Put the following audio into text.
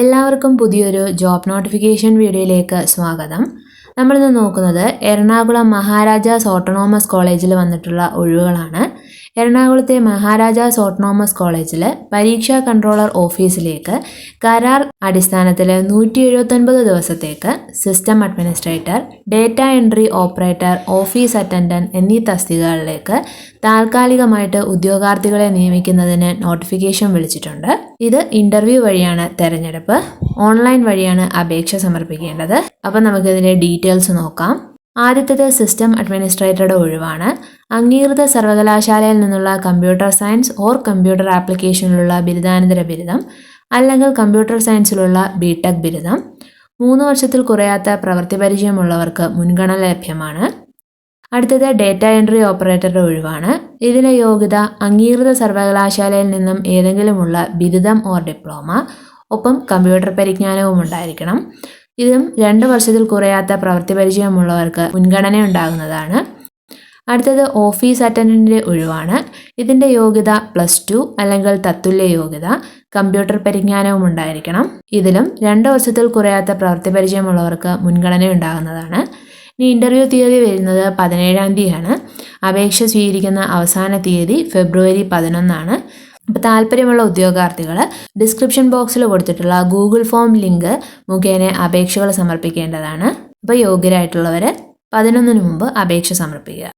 എല്ലാവർക്കും പുതിയൊരു job notification വീഡിയോയിലേക്ക് സ്വാഗതം. നമ്മളിന്ന് നോക്കുന്നത് എറണാകുളം മഹാരാജാസ് ഓട്ടോണോമസ് കോളേജിൽ വന്നിട്ടുള്ള ഒഴിവുകളാണ്. എറണാകുളത്തെ മഹാരാജാസ് ഓട്ടോണോമസ് കോളേജിലെ പരീക്ഷാ കൺട്രോളർ ഓഫീസിലേക്ക് കരാർ അടിസ്ഥാനത്തിൽ നൂറ്റി എഴുപത്തൊൻപത് ദിവസത്തേക്ക് system administrator data entry operator office attendant എന്നീ തസ്തികകളിലേക്ക് താൽക്കാലികമായിട്ട് ഉദ്യോഗാർത്ഥികളെ നിയമിക്കുന്നതിന് നോട്ടിഫിക്കേഷൻ വിളിച്ചിട്ടുണ്ട്. ഇത് ഇന്റർവ്യൂ വഴിയാണ് തെരഞ്ഞെടുപ്പ്. ഓൺലൈൻ വഴിയാണ് അപേക്ഷ സമർപ്പിക്കേണ്ടത്. അപ്പം നമുക്കിതിന്റെ ഡീറ്റെയിൽസ് നോക്കാം. ആദ്യത്തേത് സിസ്റ്റം അഡ്മിനിസ്ട്രേറ്ററുടെ ഒഴിവാണ്. അംഗീകൃത സർവകലാശാലയിൽ നിന്നുള്ള കമ്പ്യൂട്ടർ സയൻസ് ഓർ കമ്പ്യൂട്ടർ ആപ്ലിക്കേഷനിലുള്ള ബിരുദാനന്തര ബിരുദം അല്ലെങ്കിൽ കമ്പ്യൂട്ടർ സയൻസിലുള്ള ബിടെക് ബിരുദം. മൂന്ന് വർഷത്തിൽ കുറയാത്ത പ്രവൃത്തി പരിചയമുള്ളവർക്ക് മുൻഗണന ലഭ്യമാണ്. അടുത്തത് ഡേറ്റ എൻട്രി ഓപ്പറേറ്ററുടെ ഒഴിവാണ്. ഇതിന് യോഗ്യത അംഗീകൃത സർവകലാശാലയിൽ നിന്നും ഏതെങ്കിലുമുള്ള ബിരുദം ഓർ ഡിപ്ലോമ ഒപ്പം കമ്പ്യൂട്ടർ പരിജ്ഞാനവും ഉണ്ടായിരിക്കണം. ഇതും രണ്ട് വർഷത്തിൽ കുറയാത്ത പ്രവൃത്തി പരിചയമുള്ളവർക്ക് മുൻഗണന ഉണ്ടാകുന്നതാണ്. അടുത്തത് ഓഫീസ് അറ്റൻഡന്റിന്റെ ഒഴിവാണ്. ഇതിന്റെ യോഗ്യത പ്ലസ് ടു അല്ലെങ്കിൽ തത്തുല്യ യോഗ്യത കമ്പ്യൂട്ടർ പരിജ്ഞാനവും ഉണ്ടായിരിക്കണം. ഇതിലും രണ്ട് വർഷത്തിൽ കുറയാത്ത പ്രവൃത്തി പരിചയമുള്ളവർക്ക് മുൻഗണന ഉണ്ടാകുന്നതാണ്. ഇനി ഇന്റർവ്യൂ തീയതി വരുന്നത് പതിനേഴാം തീയതിയാണ്. അപേക്ഷ സ്വീകരിക്കുന്ന അവസാന തീയതി ഫെബ്രുവരി പതിനൊന്നാണ്. അപ്പോൾ താല്പര്യമുള്ള ഉദ്യോഗാർത്ഥികൾ ഡിസ്ക്രിപ്ഷൻ ബോക്സിൽ കൊടുത്തിട്ടുള്ള ഗൂഗിൾ ഫോം ലിങ്ക് മുഖേന അപേക്ഷകൾ സമർപ്പിക്കേണ്ടതാണ്. അപ്പോൾ യോഗ്യരായിട്ടുള്ളവർ പതിനൊന്നിന് മുമ്പ് അപേക്ഷ സമർപ്പിക്കുക.